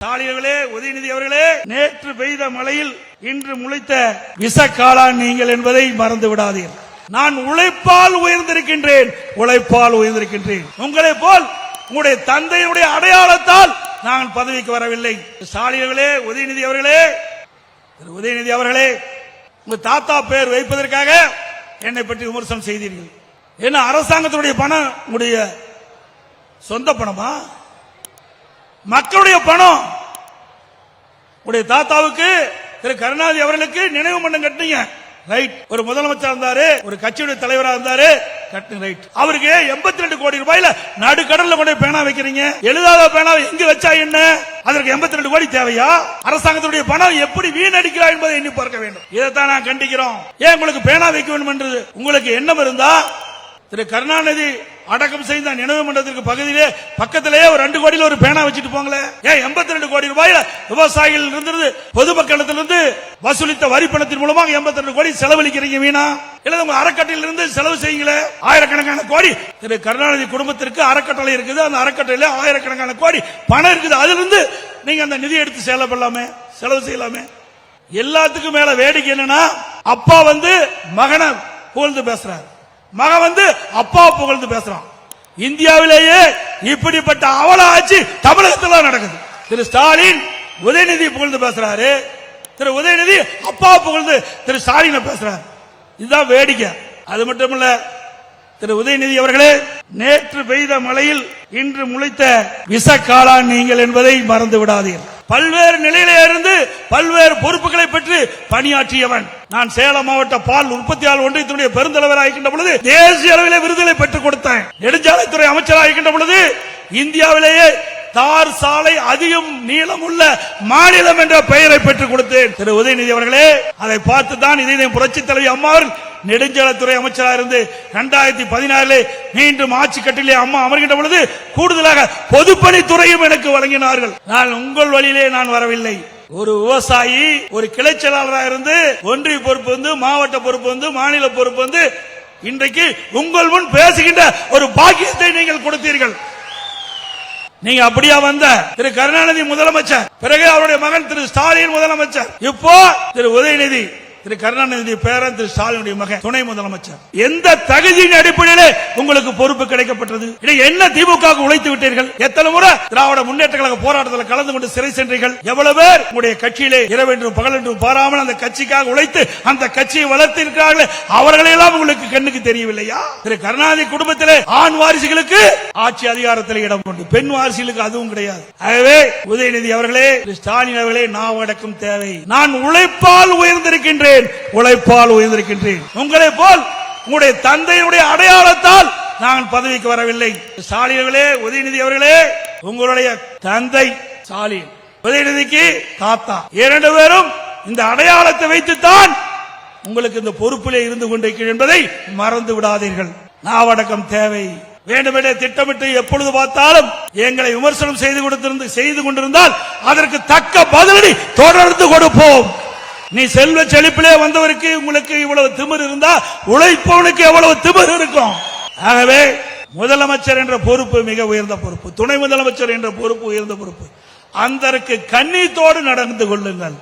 தாளியர்களே உதயநிதி அவர்களே நேற்று பெய்த மழையில் இன்று முளைத்த விசக்காளான் நீங்கள் என்பதை மறந்து விடாதீர்கள் நான் உழைப்பால் உயர்ந்திருக்கின்றேன் உழைப்பால் உயர்ந்திருக்கின்றேன். உங்களை போல் உங்களுடைய தந்தையுடைய அடையாளத்தால் நான் பதவிக்கு வரவில்லை. ஸ்டாலினர்களே உதயநிதி அவர்களே திரு உதயநிதி அவர்களே உங்க தாத்தா பேர் வைப்பதற்காக என்னை பற்றி விமர்சனம் செய்தீர்கள். என்ன அரசாங்கத்தினுடைய பணம் உங்களுடைய சொந்த பணமா? மக்களுடைய பணம். உடைய தாத்தாவுக்கு திரு கருணாநிதி அவர்களுக்கு நினைவு மன்றம் கட்டினீங்க. ரைட் ஒரு முதலமைச்சர் இருந்தாரு ஒரு கட்சியுடைய தலைவரா இருந்தாரு கட்டுங்க ரைட் அவருக்கு எண்பத்தி ரெண்டு கோடி ரூபாயில நடுக்கடல்ல கொண்டு பேனா வைக்கிறீங்க. எழுதாத பேனா எங்க வச்சா என்ன? அதற்கு எண்பத்தி ரெண்டு கோடி தேவையா? அரசாங்கத்துடைய பணம் எப்படி வீணடிக்கிறார் என்பதை எண்ணி பார்க்க வேண்டும். இதைத்தான் நான் கண்டிக்கிறோம். ஏன் உங்களுக்கு பேனா வைக்க வேண்டும் என்றது உங்களுக்கு எண்ணம் இருந்தா திரு கருணாநிதி அடக்கம் செய்த நினைவு மண்டலத்திற்கு பகுதியிலே பக்கத்திலேயே ஒரு ரெண்டு கோடியில் ஒரு பேனா வச்சுட்டு போங்களேன். ஏன் எண்பத்தி ரெண்டு கோடி ரூபாயில விவசாயிகள் இருந்து பொதுமக்களிடத்திலிருந்து வசூலித்த வரி பணத்தின் மூலமாக எண்பத்தி ரெண்டு கோடி செலவழிக்கிறீங்க வீணா இல்ல உங்க அறக்கட்டையில இருந்து செலவு செய்யுங்களே. ஆயிரக்கணக்கான கோடி. திரு கருணாநிதி குடும்பத்திற்கு அறக்கட்டளை இருக்குது. அந்த அறக்கட்டளையில ஆயிரக்கணக்கான கோடி பணம் இருக்குது. அதுல இருந்து நீங்க அந்த நிதி எடுத்து செலவு பண்ணலாமே. செலவு செய்யலாமே. எல்லாத்துக்கும் மேல வேடிக்கை என்னன்னா அப்பா வந்து மகனை புகழ்ந்து பேசுறாரு. மகன் வந்து அப்பா புகழ்ந்து பேசுறான். இந்தியாவிலேயே இப்படிப்பட்ட அவல ஆட்சி தமிழகத்தில் தான் நடக்குது. திரு ஸ்டாலின் உதயநிதி புகழ்ந்து பேசுறாரு. திரு உதயநிதி அப்பா புகழ்ந்து திரு ஸ்டாலினை பேசுறாரு. இதுதான் வேடிக்கை. அது மட்டும் இல்ல திரு உதயநிதி அவர்களே நேற்று பெய்த மழையில் இன்று முளைத்த விசக்காளான் நீங்கள் என்பதை மறந்து விடாதீர்கள். பல்வேறு நிலையில இருந்து பல்வேறு பொறுப்புகளை பெற்று பணியாற்றியவன். நான் சேலம் மாவட்ட பால் உற்பத்தியாளர் ஒன்றியத்தினுடைய பெருந்தலைவராக இருக்கின்ற பொழுது தேசிய அளவிலே விருதுகளை பெற்றுக் கொடுத்தேன். நெடுஞ்சாலைத்துறை அமைச்சராக இருக்கின்ற பொழுது இந்தியாவிலேயே தார் சாலை அதிகம் நீளம் உள்ள மாநிலம் என்ற பெயரை பெற்றுக் கொடுத்தேன். திரு உதயநிதி அவர்களே அதை பார்த்து தான் இதை புரட்சி தலைவி அம்மா நெடுஞ்சலத்துறை அமைச்சராக இருந்து இரண்டாயிரத்தி பதினாறிலே மீண்டும் ஆட்சி கட்டிலே அம்மா அமர்கின்ற பொழுது கூடுதலாக பொதுப்பணித்துறையும் எனக்கு வழங்கினார்கள். நான் உங்கள் வழியிலே நான் வரவில்லை. ஒரு விவசாயி ஒரு கிளை செயலாளராக இருந்து ஒன்றிய பொறுப்பு வந்து மாவட்ட பொறுப்பு வந்து மாநில பொறுப்பு வந்து இன்றைக்கு உங்கள் முன் பேசுகின்ற ஒரு பாக்கியத்தை நீங்கள் கொடுத்தீர்கள். நீங்க அப்படியா வந்த? திரு கருணாநிதி முதலமைச்சர் பிறகு அவருடைய மகன் திரு ஸ்டாலின் முதலமைச்சர் இப்போ திரு உதயநிதி. திரு கருணாநிதி பேரன் திரு ஸ்டாலினுடைய மகன் துணை முதலமைச்சர். எந்த தகுதியின் அடிப்படையிலே உங்களுக்கு பொறுப்பு கிடைக்கப்பட்டது? இதை என்ன திமுக உழைத்து விட்டீர்கள்? எத்தனை முறை திராவிட முன்னேற்ற கழக போராட்டத்தில் கலந்து கொண்டு சிறை சென்றீர்கள்? எவ்வளவு பேர் உங்களுடைய கட்சியிலே இரவென்றும் பகலென்றும் பாராமல் அந்த கட்சிக்காக உழைத்து அந்த கட்சியை வளர்த்திருக்கிறார்கள் அவர்களெல்லாம் உங்களுக்கு கண்ணுக்கு தெரியவில்லையா? திரு கருணாநிதி குடும்பத்திலே ஆண் வாரிசுகளுக்கு ஆட்சி அதிகாரத்தில் இடம் உண்டு. பெண் வாரிசுகளுக்கு அதுவும் கிடையாது. ஆகவே உதயநிதி அவர்களே ஸ்டாலின் அவர்களே நான் அடக்கம் தேவை. நான் உழைப்பால் உயர்ந்திருக்கின்றேன். உழைப்பால் உயர்ந்திருக்கின்றேன். உங்களை போல் உங்களுடைய தந்தையுடைய அடையாளத்தால் நான் பதவிக்கு வரவில்லை. ஸ்டாலின் உதயநிதி அவர்களே உங்களுடைய தந்தை ஸ்டாலின் உதயநிதிக்கு தாத்தா. இரண்டு பேரும் இந்த அடையாளத்தை வைத்துத்தான் உங்களுக்கு இந்த பொறுப்பிலே இருந்து கொண்டிருக்கிறேன் என்பதை மறந்து விடாதீர்கள். நாவடக்கம் தேவை. வேண்டுமென்றே திட்டமிட்டு எப்பொழுது பார்த்தாலும் எங்களை விமர்சனம் செய்து கொடுத்திருந்து செய்து கொண்டிருந்தால் அதற்கு தக்க பதிலடி தொடர்ந்து கொடுப்போம். நீ செல்வ செழிப்பிலே வந்தவருக்கு உங்களுக்கு இவ்வளவு திமிர் இருந்தா உழைப்பவனுக்கு எவ்வளவு திமிர் இருக்கும். ஆகவே முதலமைச்சர் என்ற பொறுப்பு மிக உயர்ந்த பொறுப்பு. துணை முதலமைச்சர் என்ற பொறுப்பு உயர்ந்த பொறுப்பு. அந்தருக்கு கண்ணீத்தோடு நடந்து கொள்ளுங்கள்.